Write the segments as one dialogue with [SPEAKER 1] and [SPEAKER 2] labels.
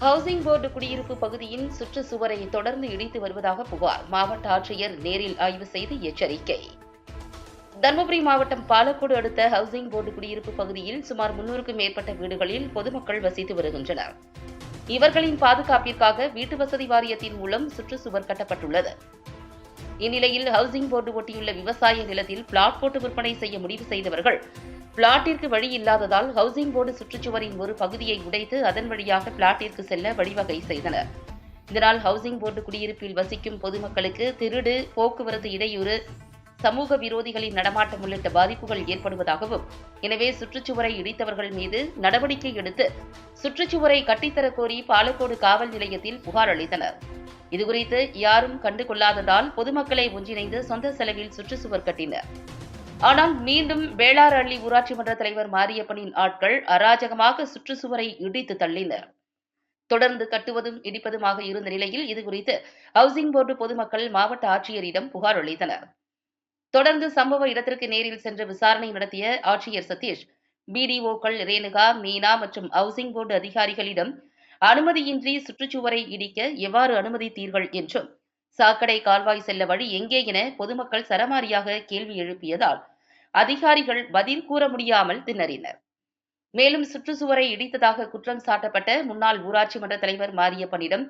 [SPEAKER 1] Housing board குடியிருப்பு பகுதியின் சுற்றுச்சுவரை தொடர்ந்து இடித்து வருவதாக புகார். மாவட்ட ஆட்சியர் நேரில் ஆய்வு செய்து எச்சரிக்கை. தருமபுரி மாவட்டம் பாலக்கோடு அடுத்த ஹவுசிங் போர்டு குடியிருப்பு பகுதியில் சுமார் முன்னூறுக்கும் மேற்பட்ட வீடுகளில் பொதுமக்கள் வசித்து வருகின்றனர். இவர்களின் பாதுகாப்பிற்காக வீட்டு வசதி வாரியத்தின் மூலம் சுற்றுச்சுவர் கட்டப்பட்டுள்ளது. இந்நிலையில் ஹவுசிங் போர்டு ஒட்டியுள்ள விவசாய நிலத்தில் பிளாட் போட்டு விற்பனை செய்ய முடிவு செய்தவர்கள் பிளாட்டிற்கு வழி இல்லாததால் ஹவுசிங் போர்டு சுற்றுச்சுவரின் ஒரு பகுதியை உடைத்து அதன் வழியாக பிளாட்டிற்கு செல்ல வழிவகை செய்தனர். இதனால் ஹவுசிங் போர்டு குடியிருப்பில் வசிக்கும் பொதுமக்களுக்கு திருடு போக்குவரத்து இடையூறு சமூக விரோதிகளின் நடமாட்டம் உள்ளிட்ட பாதிப்புகள் ஏற்படுவதாகவும் எனவே சுற்றுச்சுவரை இடித்தவர்கள் மீது நடவடிக்கை எடுத்து சுற்றுச்சுவரை கட்டித்தரக் கோரி பாலக்கோடு காவல் நிலையத்தில் புகார் அளித்தனர். இதுகுறித்து யாரும் கண்டுகொள்ளாததால் பொதுமக்களை ஒன்றிணைந்து சொந்த செலவில் சுற்றுச்சுவர் கட்டினர். ஆனால் மீண்டும் வேளாரள்ளி ஊராட்சி மன்ற தலைவர் மாரியப்பனின் ஆட்கள் அராஜகமாக சுற்றுச்சுவரை இடித்து தள்ளினர். தொடர்ந்து கட்டுவதும் இடிப்பதுமாக இருந்த நிலையில் இதுகுறித்து ஹவுசிங் போர்டு பொதுமக்கள் மாவட்ட ஆட்சியரிடம் புகார் அளித்தனர். தொடர்ந்து சம்பவ இடத்திற்கு நேரில் சென்று விசாரணை நடத்திய ஆட்சியர் சதீஷ் பிடிஓக்கள் ரேணுகா மீனா மற்றும் ஹவுசிங் போர்டு அதிகாரிகளிடம் அனுமதியின்றி சுற்றுச்சுவரை இடிக்க எவ்வாறு அனுமதித்தீர்கள் என்றும் சாக்கடை கால்வாய் செல்ல வழி எங்கே என பொதுமக்கள் சரமாரியாக கேள்வி எழுப்பியதால் அதிகாரிகள் பதில் கூற முடியாமல் திணறினர். மேலும் சுற்றுச்சுவரை இடித்ததாக குற்றம் சாட்டப்பட்ட முன்னாள் ஊராட்சி மன்ற தலைவர் மாரியப்பனிடம்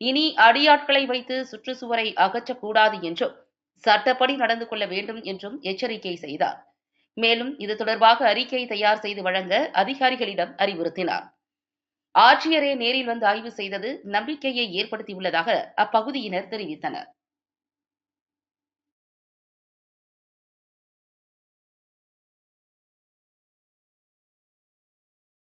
[SPEAKER 1] இனி அடியாட்களை வைத்து சுற்றுச்சுவரை அகற்றக்கூடாது என்றும் சட்டப்படி நடந்து கொள்ள வேண்டும் என்றும் எச்சரிக்கை செய்தார். மேலும் இது தொடர்பாக அறிக்கை தயார் செய்து வழங்க அதிகாரிகளிடம் அறிவுறுத்தினார். ஆட்சியரே நேரில் வந்து ஆய்வு செய்தது நம்பிக்கையை ஏற்படுத்தியுள்ளதாக அப்பகுதியினர் தெரிவித்தனர்.